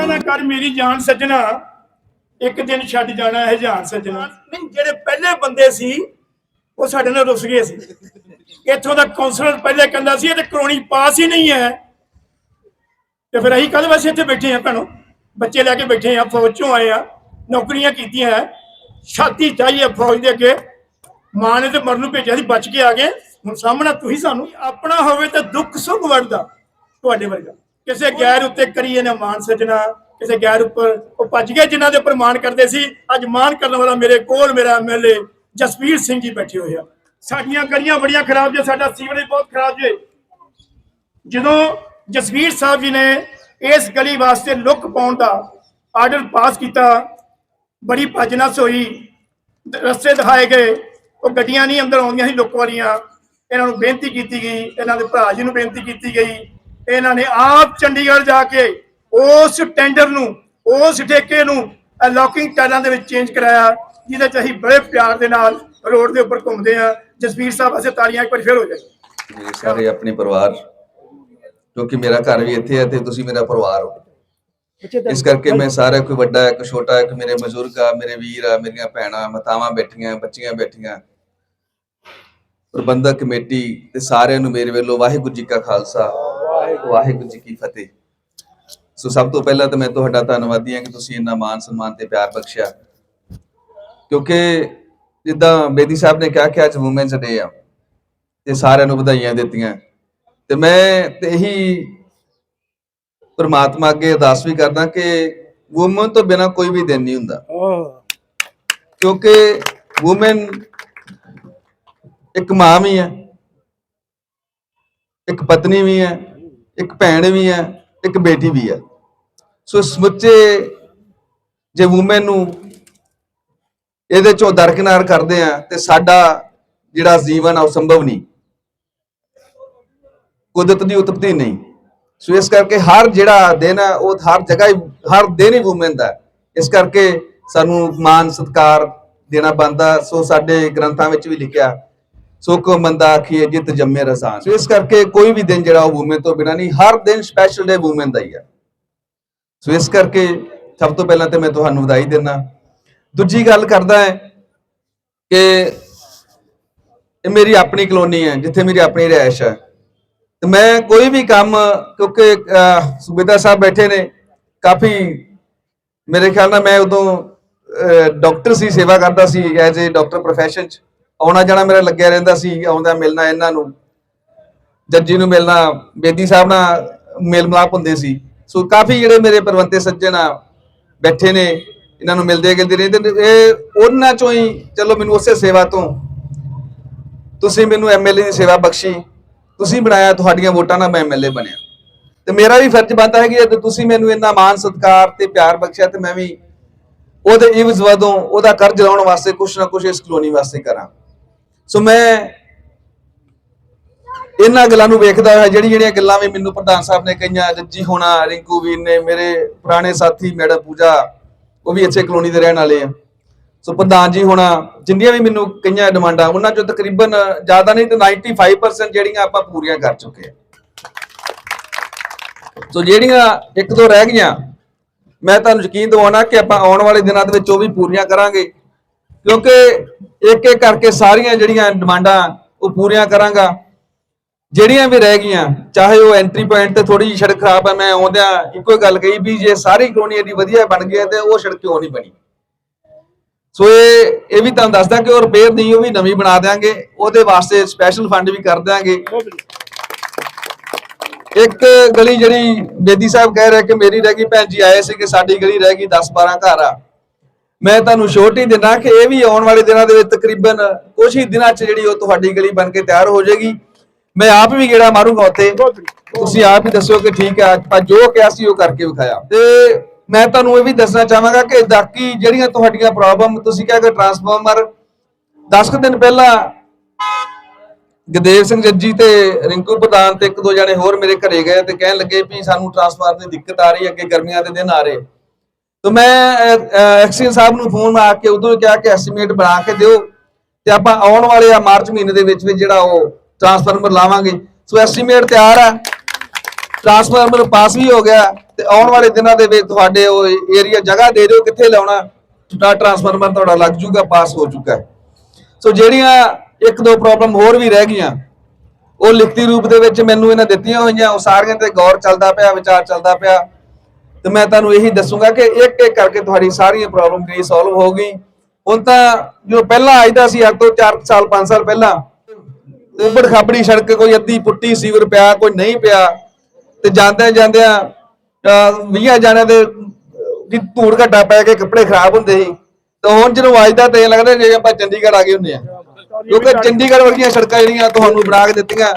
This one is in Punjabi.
ਨਾ ਕਰ ਮੇਰੀ ਜਾਨ ਸੱਜਣਾ। ਇੱਕ ਦਿਨ ਛੱਡ ਜਾਣਾ ਹੈ ਜਾਨ ਸੱਜਣਾ। ਨਹੀਂ, ਜਿਹੜੇ ਪਹਿਲੇ ਬੰਦੇ ਸੀ, ਉਹ ਸਾਡੇ ਨਾਲ ਰੁੱਸ ਗਏ ਸੀ। ਇੱਥੋਂ ਦਾ ਕਾਉਂਸਲਰ ਪਹਿਲੇ ਕਹਿੰਦਾ ਸੀ, ਇਹ ਤੇ ਕਲੋਨੀ ਪਾਸ ਹੀ ਨਹੀਂ ਹੈ। ਤੇ ਫਿਰ ਅਸੀਂ ਕੱਲ ਵਾਸਤੇ ਇੱਥੇ ਬੈਠੇ ਆ ਭੈਣੋ? ਬੱਚੇ ਲੈ ਕੇ ਬੈਠੇ ਆ ਫੌਜ ਚੋਂ ਆਏ ਆ ਨੌਕਰੀਆਂ ਕੀਤੀਆਂ ਹੈ। ਛਾਤੀ ਚਾਹੀਏ ਫੌਜ ਦੇ ਅੱਗੇ। ਮਾਂ ਨੇ ਤੇ ਮਰਨ ਨੂੰ ਭੇਜਿਆ ਸੀ, ਬਚ ਕੇ ਆ ਗਏ। ਹੁਣ ਸਾਹਮਣਾ ਤੁਸੀਂ ਸਾਨੂੰ, ਆਪਣਾ ਹੋਵੇ ਤਾਂ ਦੁੱਖ ਸੁੱਖ ਵੜਦਾ ਤੁਹਾਡੇ ਵਰਗਾ। ਕਿਸੇ ਗੈਰ ਉੱਤੇ ਕਰੀ ਇਹਨੇ ਮਾਨ ਸਜਣਾ ਕਿਸੇ ਗੈਰ ਉੱਪਰ ਉਹ ਭੱਜ ਗਏ ਜਿਨ੍ਹਾਂ ਦੇ ਉੱਪਰ ਮਾਨ ਕਰਦੇ ਸੀ। ਅੱਜ ਮਾਨ ਕਰਨ ਵਾਲਾ ਮੇਰੇ ਕੋਲ ਮੇਰਾ ਐਮਐਲਏ ਜਸਵੀਰ ਸਿੰਘ ਜੀ ਬੈਠੇ ਹੋਏ ਆ। ਸਾਡੀਆਂ ਗਲੀਆਂ ਬੜੀਆਂ ਖਰਾਬ ਜੇ, ਸਾਡਾ ਸੀਵਰੇਜ ਬਹੁਤ ਖਰਾਬ ਜੇ। ਜਦੋਂ ਜਸਵੀਰ ਸਾਹਿਬ ਜੀ ਨੇ ਇਸ ਗਲੀ ਵਾਸਤੇ ਲੁੱਕ ਪਾਉਣ ਦਾ ਆਰਡਰ ਪਾਸ ਕੀਤਾ, ਬੜੀ ਭਜਨਸ ਹੋਈ। ਰਸਤੇ ਦਿਖਾਏ ਗਏ। ਉਹ ਗੱਡੀਆਂ ਨਹੀਂ ਅੰਦਰ ਆਉਂਦੀਆਂ ਸੀ, ਲੁੱਕ ਵਾਲੀਆਂ। ਇਹਨਾਂ ਨੂੰ ਬੇਨਤੀ ਕੀਤੀ ਗਈ, ਇਹਨਾਂ ਦੇ ਭਰਾ ਜੀ ਨੂੰ ਬੇਨਤੀ ਕੀਤੀ ਗਈ। ਇਹਨਾਂ ਨੇ ਆਪ ਚੰਡੀਗੜ੍ਹ ਜਾ ਕੇ ਉਸ ਟੈਂਡਰ ਨੂੰ ਉਸ ਠੇਕੇ ਨੂੰ ਲੌਕਿੰਗ ਟੈਲਾਂ ਦੇ ਵਿੱਚ ਚੇਂਜ ਕਰਾਇਆ ਜਿਹਦੇ ਚ ਅਸੀਂ ਬੜੇ ਪਿਆਰ ਦੇ ਨਾਲ ਰੋਡ ਦੇ ਉੱਪਰ ਘੁੰਮਦੇ ਆ ਜਸਵੀਰ ਸਾਹਿਬ ਅਸੀਂ ਤਾਲੀਆਂ ਇੱਕ ਵਾਰ ਫਿਰ ਹੋ ਜਾਏ ਮੇਰੇ ਸਾਰੇ ਆਪਣੇ ਪਰਿਵਾਰ ਕਿਉਂਕਿ ਮੇਰਾ ਘਰ ਵੀ ਇੱਥੇ ਹੈ ਤੇ ਤੁਸੀਂ ਮੇਰਾ ਪਰਿਵਾਰ ਹੋ। ਇਸ ਕਰਕੇ ਮੈਂ ਸਾਰਾ ਕੋਈ ਵੱਡਾ ਹੈ ਕੋਈ ਛੋਟਾ ਹੈ ਕੋਈ ਮੇਰੇ ਬਜ਼ੁਰਗ ਆ ਮੇਰੇ ਵੀਰ ਆ ਮੇਰੀਆਂ ਭੈਣਾਂ ਮਾਤਾਵਾਂ ਬੈਠੀਆਂ ਬੱਚੀਆਂ ਬੈਠੀਆਂ। ਪ੍ਰਬੰਧਕ ਕਮੇਟੀ ਤੇ ਸਾਰਿਆਂ ਨੂੰ ਮੇਰੇ ਵੱਲੋਂ ਵਾਹਿਗੁਰੂ ਜੀ ਕਾ ਖਾਲਸਾ। ਵਾਹਿਗੁਰੂ ਜੀ ਕੀ ਫਤਿਹ। ਸੋ ਸਭ ਤੋਂ ਪਹਿਲਾਂ ਤਾਂ ਮੈਂ ਤੁਹਾਡਾ ਧੰਨਵਾਦੀ ਹਾਂ ਕਿ ਤੁਸੀਂ ਇੰਨਾ ਮਾਨ ਸਨਮਾਨ ਤੇ ਪਿਆਰ ਬਖਸ਼ਿਆ। ਕਿਉਂਕਿ ਜਿੱਦਾਂ ਬੇਦੀ ਸਾਹਿਬ ਨੇ ਕਿਹਾ ਕਿ ਅੱਜ ਵੂਮਨਸ ਡੇ ਆ ਤੇ ਸਾਰਿਆਂ ਨੂੰ ਵਧਾਈਆਂ ਦਿੱਤੀਆਂ। ਤੇ ਮੈਂ ਤੇ ਇਹੀ ਪਰਮਾਤਮਾ ਅੱਗੇ ਅਰਦਾਸ ਵੀ ਕਰਦਾ ਕਿ ਔਮਨ ਤੋਂ ਬਿਨਾ ਕੋਈ ਵੀ ਦਿਨ ਨਹੀਂ ਹੁੰਦਾ। ਕਿਉਂਕਿ ਔਮਨ ਇੱਕ ਮਾਂ ਵੀ ਹੈ ਇੱਕ ਪਤਨੀ ਵੀ ਹੈ ਇੱਕ ਭੈਣ ਵੀ ਹੈ, ਇੱਕ ਬੇਟੀ ਵੀ ਹੈ। ਸੋ ਸਮੁੱਚੇ ਜੇ ਔਮਨ ਨੂੰ ਇਹਦੇ ਚੋਂ ਦਰਕਿਨਾਰ ਕਰਦੇ ਆ, ਤੇ ਸਾਡਾ ਜਿਹੜਾ ਜੀਵਨ ਆ ਉਹ ਸੰਭਵ ਨਹੀਂ। ਕੁਦਰਤ ਦੀ ਉਤਪਤੀ ਨਹੀਂ। ਸੋ ਇਸ ਕਰਕੇ ਹਰ ਜਿਹੜਾ ਦਿਨ ਹੈ ਉਹ ਹਰ ਜਗ੍ਹਾ ਹੀ, ਹਰ ਦਿਨ ਹੀ ਵੂਮਨ ਦਾ ਇਸ ਕਰਕੇ ਸਾਨੂੰ ਮਾਨ ਸਤਕਾਰ ਦੇਣਾ ਬੰਦਾ ਸੋ ਸਾਡੇ ਗ੍ਰੰਥਾਂ ਵਿੱਚ ਵੀ ਲਿਖਿਆ ਸੋ ਕੋ ਮੰਦਾ ਆਖੀਏ ਜਿਤ ਜੰਮੇ ਰਸਾਨ ਸੋ ਇਸ ਕਰਕੇ ਕੋਈ ਵੀ ਦਿਨ ਜਿਹੜਾ ਉਹ ਵੂਮਨ ਤੋਂ ਬਿਨਾ ਨਹੀਂ ਹਰ ਦਿਨ ਸਪੈਸ਼ਲ ਡੇ ਵੂਮਨ ਦਾ ਹੀ ਹੈ। ਸੋ ਇਸ ਕਰਕੇ ਸਭ ਤੋਂ ਪਹਿਲਾਂ ਤੇ ਮੈਂ ਤੁਹਾਨੂੰ ਵਧਾਈ ਦਿੰਦਾ। ਦੂਜੀ ਗੱਲ ਕਰਦਾ ਹੈ ਕਿ ਇਹ ਮੇਰੀ ਆਪਣੀ ਕਲੋਨੀ ਹੈ ਜਿੱਥੇ ਮੇਰੀ ਆਪਣੀ ਰਿਹਾਇਸ਼ ਹੈ। ਤੇ ਮੈਂ ਕੋਈ ਵੀ ਕੰਮ ਕਿਉਂਕਿ ਅਹ, ਸਾਹਿਬ ਬੈਠੇ ਨੇ ਕਾਫੀ ਮੇਰੇ ਖਿਆਲ ਨਾਲ ਮੈਂ ਉਦੋਂ ਡਾਕਟਰ ਸੀ ਸੇਵਾ ਕਰਦਾ ਸੀ ਐਜ਼ ਅ ਡਾਕਟਰ ਪ੍ਰੋਫੈਸ਼ਨ ਚ। ਆਉਣਾ ਜਾਣਾ ਮੇਰਾ ਲੱਗਿਆ ਰਹਿੰਦਾ ਸੀ ਆਉਂਦਾ ਮਿਲਣਾ ਇਹਨਾਂ ਨੂੰ। ਜੱਜੀ ਨੂੰ ਮਿਲਣਾ, ਬੇਦੀ ਸਾਹਿਬ ਨਾਲ ਮੇਲ ਮਿਲਾਪ ਹੁੰਦੇ ਸੀ। ਸੋ ਕਾਫੀ ਜਿਹੜੇ ਮੇਰੇ ਪਰਵੰਤੇ ਸੱਜਣ ਆ, ਬੈਠੇ ਨੇ, ਇਹਨਾਂ ਨੂੰ ਮਿਲਦੇ ਗਿਲਦੇ ਰਹਿੰਦੇ ਇਹ ਉਹਨਾਂ ਚੋਂ ਹੀ, ਚਲੋ ਮੈਨੂੰ ਉਸੇ ਸੇਵਾ ਤੋਂ। ਤੁਸੀਂ ਮੈਨੂੰ ਐਮਐਲਏ ਦੀ ਸੇਵਾ ਬਖਸ਼ੀ। ਤੁਸੀਂ ਬਣਾਇਆ, ਤੁਹਾਡੀਆਂ ਵੋਟਾਂ ਨਾਲ ਮੈਂ ਐਮਐਲਏ ਬਣਿਆ। ਤੇ ਮੇਰਾ ਵੀ ਫਰਜ਼ ਬਣਦਾ ਹੈ ਕਿ ਜੇ ਤੁਸੀਂ ਮੈਨੂੰ ਇੰਨਾ ਮਾਣ, ਸਤਿਕਾਰ ਤੇ ਪਿਆਰ ਬਖਸ਼ਿਆ, ਤੇ ਮੈਂ ਵੀ ਉਹਦੇ ਇਵਜ਼ ਵਜੋਂ ਉਹਦਾ ਕਰਜ਼ ਲਾਉਣ ਵਾਸਤੇ ਕੁਛ ਨਾ ਕੁਛ ਇਸ ਕਲੋਨੀ ਵਾਸਤੇ ਕਰਾਂ। ਸੋ ਮੈਂ ਇਹਨਾਂ ਗੱਲਾਂ ਨੂੰ ਵੇਖਦਾ ਹੋਇਆ ਜਿਹੜੀ ਜਿਹੜੀਆਂ ਗੱਲਾਂ ਵੀ ਮੈਨੂੰ ਪ੍ਰਧਾਨ ਸਾਹਿਬ ਨੇ ਕਹੀਆਂ, ਜੱਜੀ ਹੋਣਾ, ਰਿੰਕੂ ਵੀਰ ਨੇ, ਮੇਰੇ ਪੁਰਾਣੇ ਸਾਥੀ, ਮੈਡਮ ਪੂਜਾ, ਉਹ ਵੀ ਇੱਥੇ ਕਲੋਨੀ ਦੇ ਰਹਿਣ ਵਾਲੇ ਆ। ਸੋ ਪ੍ਰਧਾਨ ਜੀ ਹੋਣਾ, ਜਿੰਨੀਆਂ ਵੀ ਮੈਨੂੰ ਕਈਆਂ ਡਿਮਾਂਡਾਂ, ਉਹਨਾਂ ਚੋਂ ਤਕਰੀਬਨ ਜ਼ਿਆਦਾ ਨਹੀਂ ਤੇ 95% ਜਿਹੜੀਆਂ ਆਪਾਂ ਪੂਰੀਆਂ ਕਰ ਚੁੱਕੇ ਆ। ਸੋ ਜਿਹੜੀਆਂ ਇੱਕ ਦੋ ਰਹਿ ਗਈਆਂ, ਮੈਂ ਤੁਹਾਨੂੰ ਯਕੀਨ ਦਿਵਾਉਣਾ ਕਿ ਆਪਾਂ ਆਉਣ ਵਾਲੇ ਦਿਨਾਂ ਦੇ ਵਿੱਚ ਉਹ ਵੀ ਪੂਰੀਆਂ ਕਰਾਂਗੇ। ਕਿਉਂਕਿ ਇੱਕ ਇੱਕ ਕਰਕੇ ਸਾਰੀਆਂ ਜਿਹੜੀਆਂ ਡਿਮਾਂਡਾਂ ਉਹ ਪੂਰੀਆਂ ਕਰਾਂਗਾ। ਜਿਹੜੀਆਂ ਵੀ ਰਹਿ ਗਈਆਂ, ਚਾਹੇ ਉਹ ਐਂਟਰੀ ਪੁਆਇੰਟ ਤੇ ਥੋੜੀ ਜਿਹੀ ਸੜਕ ਖਰਾਬ ਹੈ ਮੈਂ ਆਉਂਦਿਆਂ ਇੱਕੋ ਹੀ ਗੱਲ ਕਹੀ ਵੀ ਜੇ ਸਾਰੀ ਕਲੋਨੀ ਏਡੀ ਵਧੀਆ ਬਣ ਗਈ ਹੈ ਤੇ ਉਹ ਸੜਕ ਕਿਉਂ ਨਹੀਂ ਬਣੀ? ਸੋ ਇਹ ਇਹ ਵੀ ਤੁਹਾਨੂੰ ਦੱਸਦਾ ਕਿ ਉਹ ਰਿਪੇਅਰ ਨਹੀਂ, ਉਹ ਵੀ ਨਵੀਂ ਬਣਾ ਦੇਾਂਗੇ ਉਹਦੇ ਵਾਸਤੇ ਸਪੈਸ਼ਲ ਫੰਡ ਵੀ ਕਰ ਦਿਆਂਗੇ। ਇੱਕ ਗਲੀ ਜਿਹੜੀ ਬੇਦੀ ਸਾਹਿਬ ਕਹਿ ਰਿਹਾ ਕਿ ਮੇਰੀ ਰਹਿ ਗਈ, ਭੈਣ ਜੀ ਆਏ ਸੀ ਕਿ ਸਾਡੀ ਗਲੀ ਰਹਿ ਗਈ 10 12 ਘਰ ਆ। ਮੈਂ ਤੁਹਾਨੂੰ ਛੋਟੀ ਦਿਨਾ ਕਿ ਇਹ ਵੀ ਆਉਣ ਵਾਲੇ ਦਿਨਾਂ ਦੇ ਵਿੱਚ ਤਕਰੀਬਨ ਕੁਝ ਹੀ ਦਿਨਾਂ 'ਚ ਜਿਹੜੀ ਉਹ ਤੁਹਾਡੀ ਗਲੀ ਬਣ ਕੇ ਤਿਆਰ ਹੋ ਜਾਏਗੀ। ਮੈਂ ਆਪ ਵੀ ਗੇੜਾ ਮਾਰੂੰਗਾ ਉੱਥੇ। ਤੁਸੀਂ ਆਪ ਹੀ ਦੱਸਿਓ ਕਿ ਠੀਕ ਹੈ, ਆਪਾਂ ਜੋ ਕਿਹਾ ਸੀ ਉਹ ਕਰਕੇ ਵਿਖਾਇਆ। ਤੇ ਮੈਂ ਤੁਹਾਨੂੰ ਇਹ ਵੀ ਦੱਸਣਾ ਚਾਹਾਂਗਾ ਕਿ ਬਾਕੀ ਜਿਹੜੀਆਂ ਤੁਹਾਡੀਆਂ ਪ੍ਰੋਬਲਮ ਤੁਸੀਂ ਕਿਹਾ ਕਿ ਟਰਾਂਸਫਾਰਮਰ 10 ਕੁ ਦਿਨ ਪਹਿਲਾਂ ਗਦੇਵ ਸਿੰਘ ਜੱਜੀ ਤੇ ਰਿੰਕੂ ਪ੍ਰਧਾਨ ਤੇ ਇੱਕ ਦੋ ਜਣੇ ਹੋਰ ਮੇਰੇ ਘਰੇ ਗਏ ਤੇ ਕਹਿਣ ਲੱਗੇ ਵੀ ਸਾਨੂੰ ਟਰਾਂਸਫਾਰਮਰ ਦੀ ਦਿੱਕਤ ਆ ਰਹੀ ਹੈ, ਅੱਗੇ ਗਰਮੀਆਂ ਦੇ ਦਿਨ ਆ ਰਹੇ। ਤਾਂ ਮੈਂ ਐਕਸੀਅਨ ਸਾਹਿਬ ਨੂੰ ਫੋਨ ਆ ਕੇ ਉਦੋਂ ਹੀ ਕਿਹਾ ਕਿ ਐਸਟੀਮੇਟ ਬਣਾ ਕੇ ਦਿਓ ਤੇ ਆਪਾਂ ਆਉਣ ਵਾਲੇ ਆ ਮਾਰਚ ਮਹੀਨੇ ਦੇ ਵਿੱਚ ਵਿੱਚ ਜਿਹੜਾ ਉਹ ਟਰਾਂਸਫਾਰਮਰ ਲਾਵਾਂਗੇ। ਸੋ ਐਸਟੀਮੇਟ ਤਿਆਰ ਆ। ਟਰਾਂਸਫਾਰਮਰ ਪਾਸ ਵੀ ਹੋ ਗਿਆ ਤੇ ਆਉਣ ਵਾਲੇ ਦਿਨਾਂ ਦੇ ਵਿੱਚ ਤੁਹਾਡੇ ਉਹ ਏਰੀਆ ਜਗ੍ਹਾ ਦੇ ਦਿਓ ਕਿੱਥੇ ਲਾਉਣਾ। ਟਰਾ- ਟਰਾਂਸਫਾਰਮਰ ਤੁਹਾਡਾ ਲੱਗ ਜੂਗਾ, ਪਾਸ ਹੋ ਚੁੱਕਾ ਸੋ ਜਿਹੜੀਆਂ ਇੱਕ ਦੋ ਪ੍ਰੋਬਲਮ ਹੋਰ ਵੀ ਰਹਿ ਗਈਆਂ, ਉਹ ਲਿਖਤੀ ਰੂਪ ਦੇ ਵਿੱਚ ਮੈਨੂੰ ਇਹਨਾਂ ਦਿੱਤੀਆਂ ਹੋਈਆਂ। ਉਹ ਸਾਰੀਆਂ ਤੇ ਗੌਰ ਚੱਲਦਾ ਪਿਆ, ਵਿਚਾਰ ਚੱਲਦਾ ਪਿਆ। ਤੇ ਮੈਂ ਤੁਹਾਨੂੰ ਇਹੀ ਦੱਸੂਗਾ ਕਿ ਇੱਕ ਇੱਕ ਕਰਕੇ ਤੁਹਾਡੀ ਸਾਰੀਆਂ ਪ੍ਰੋਬਲਮ ਜਿਹੜੀ ਸੋਲਵ ਹੋ ਗਈ। ਹੁਣ ਤਾਂ ਜੋ ਪਹਿਲਾਂ ਆਈਦਾ ਸੀ ਅੱਜ ਤੋਂ 4 ਸਾਲ 5 ਸਾਲ ਪਹਿਲਾਂ ਉਬੜ ਖਾਬੜੀ ਸੜਕ ਕੋਈ ਅੱਧੀ ਪੁੱਟੀ ਸੀਵਰ ਪਿਆ, ਕੋਈ ਨਹੀਂ ਪਿਆ। ਤੇ ਜਾਂਦਿਆਂ ਜਾਂਦਿਆਂ 20 ਜਾਣਿਆਂ ਦੇ ਦੀ ਧੂੜ ਘਟਾ ਪੈ ਕੇ ਕੱਪੜੇ ਖਰਾਬ ਹੁੰਦੇ ਸੀ। ਤੇ ਹੁਣ ਜਦੋਂ ਵੱਜਦਾ ਤੇ ਐਂ ਲੱਗਦਾ ਜੇ ਆਪਾਂ ਚੰਡੀਗੜ੍ਹ ਆ ਗਏ ਹੁੰਦੇ ਆ। ਕਿਉਂਕਿ ਚੰਡੀਗੜ੍ਹ ਵਰਗੀਆਂ ਸੜਕਾਂ ਜਿਹੜੀਆਂ ਤੁਹਾਨੂੰ ਬਣਾ ਕੇ ਦਿੱਤੀਆਂ